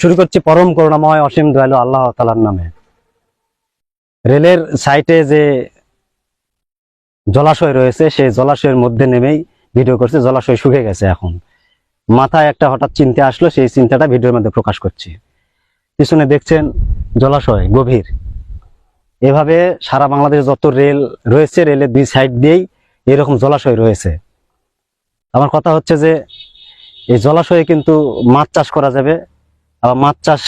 শুরু করছি পরম করুণাময় অসীম দয়ালু আল্লাহ তালার নামে। রেলের সাইটে যে জলাশয় রয়েছে, সেই জলাশয়ের মধ্যে নেমেই ভিডিও করছে, জলাশয় শুকে গেছে এখন। মাথায় একটা হঠাৎ চিন্তা আসলো, সেই চিন্তাটা ভিডিওর মধ্যে প্রকাশ করছি। পিছনে দেখছেন জলাশয় গভীর। এভাবে সারা বাংলাদেশে যত রেল রয়েছে, রেলের দুই সাইড দিয়েই এরকম জলাশয় রয়েছে। আমার কথা হচ্ছে যে, এই জলাশয়ে কিন্তু মাছ চাষ করা যাবে আবার মাছ চাষ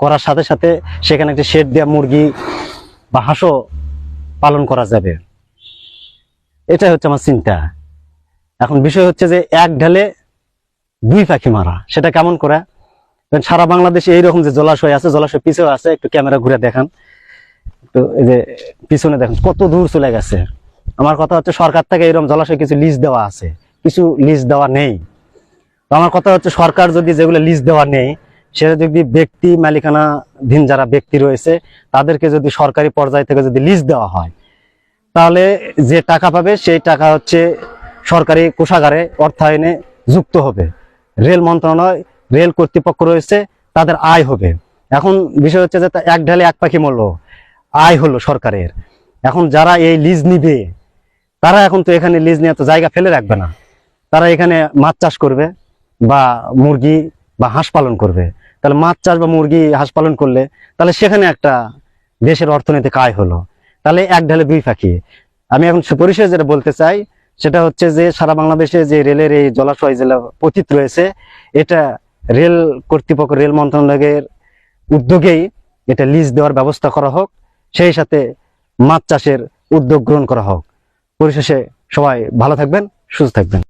করার সাথে সাথে সেখানে একটা শেড দেওয়া মুরগি বা হাঁসও পালন করা যাবে। এটাই হচ্ছে আমার চিন্তা। এখন বিষয় হচ্ছে যে এক ঢালে দুই পাখি মারা, সেটা কেমন করে? সারা বাংলাদেশে এইরকম যে জলাশয় আছে জলাশয় পিছেও আছে, একটু ক্যামেরা ঘুরে দেখান। তো এই যে পিছনে দেখেন, কত দূর চলে গেছে। আমার কথা হচ্ছে সরকার থেকে এরকম জলাশয় কিছু লিজ দেওয়া আছে। কিছু লিজ দেওয়া নেই। তো আমার কথা হচ্ছে সরকার যদি যেগুলো লিজ দেওয়া নেই সেটা যদি ব্যক্তি মালিকানাধীন যারা ব্যক্তি রয়েছে, তাদেরকে যদি সরকারি পর্যায় থেকে যদি লিজ দেওয়া হয়, তাহলে যে টাকা পাবে সেই টাকা হচ্ছে সরকারি কোষাগারে অর্থায়নে যুক্ত হবে। রেল মন্ত্রণালয়, রেল কর্তৃপক্ষ রয়েছে, তাদের আয় হবে। এখন বিষয় হচ্ছে যে এক ঢালে এক পাখি মূল্য আয় হলো সরকারের। এখন যারা এই লিজ নিবে, তারা এখন তো এখানে লিজ নিয়ে তো জায়গা ফেলে রাখবে না। তারা এখানে মাছ চাষ করবে বা মুরগি বা হাঁস পালন করবে। তাহলে মাছ চাষ বা মুরগি হাঁস পালন করলে তাহলে সেখানে একটা দেশের অর্থনৈতিক আয় হলো। তাহলে এক ঢালে দুই পাখি আমি এখন পরিষেবা যেটা বলতে চাই, সেটা হচ্ছে যে সারা বাংলাদেশে যে রেলের এই জলাশয় জেলা পতিত রয়েছে, এটা রেল কর্তৃপক্ষ, রেল মন্ত্রণালয়ের উদ্যোগেই এটা লিজ দেওয়ার ব্যবস্থা করা হোক, সেই সাথে মাছ চাষের উদ্যোগ গ্রহণ করা হোক। পরিশেষে সবাই ভালো থাকবেন, সুস্থ থাকবেন।